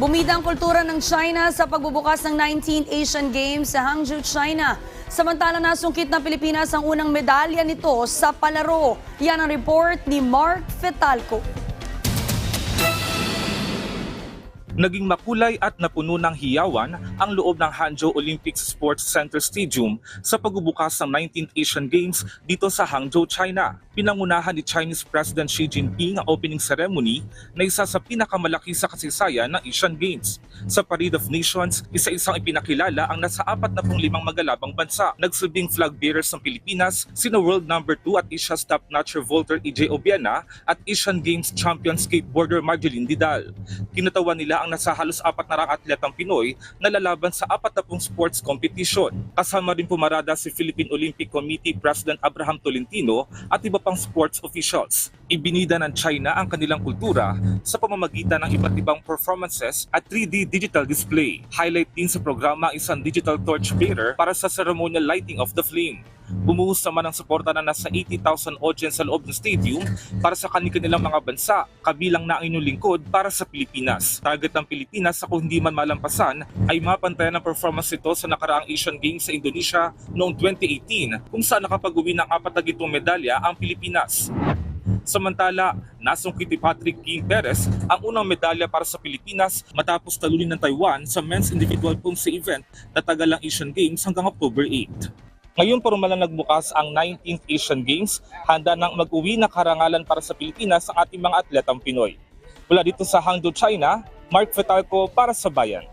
Bumida ang kultura ng China sa pagbubukas ng 19th Asian Games sa Hangzhou, China. Samantala nasungkit ng Pilipinas ang unang medalya nito sa palaro. Yan ang report ni Mark Fetalco. Naging makulay at napuno ng hiyawan ang loob ng Hangzhou Olympics Sports Center Stadium sa pagbubukas ng 19th Asian Games dito sa Hangzhou, China. Pinangunahan ni Chinese President Xi Jinping ang opening ceremony na isa sa pinakamalaki sa kasaysayan ng Asian Games. Sa Parade of Nations, isa-isang ipinakilala ang nasa 45 magalabang bansa. Nagsilbing flag bearers ng Pilipinas, sina world number 2 at Asia's top notcher vaulter EJ Obiana at Asian Games champion skateboarder Marjeline Didal. Kinatawan nila ang nasa halos apat na rang atletang Pinoy na lalaban sa 40 sports competition. Kasama rin pumarada si Philippine Olympic Committee President Abraham Tolentino at iba pang sports officials. Ibinida ng China ang kanilang kultura sa pamamagitan ng iba't ibang performances at 3D digital display. Highlight din sa programa ang isang digital torch bearer para sa ceremonial lighting of the flame. Bumuhos naman ang suporta na nasa 80,000 audience sa loob ng stadium para sa kanilang mga bansa, kabilang na ang inyong lingkod para sa Pilipinas. Target ng Pilipinas sa kung hindi man malampasan ay mapantayan ang performance ito sa nakaraang Asian Games sa Indonesia noong 2018 kung saan nakapag-uwi ng apat na medalya ang Pilipinas. Samantala, nasungkit ni Patrick King Perez ang unang medalya para sa Pilipinas matapos talunin ng Taiwan sa men's individual pumse event na tagalang Asian Games hanggang October 8. Ngayon na nagbukas ang 19th Asian Games, handa nang mag-uwi na karangalan para sa Pilipinas ang ating mga atletang Pinoy. Mula dito sa Hangzhou, China, Mark Fetalco para sa Bayan.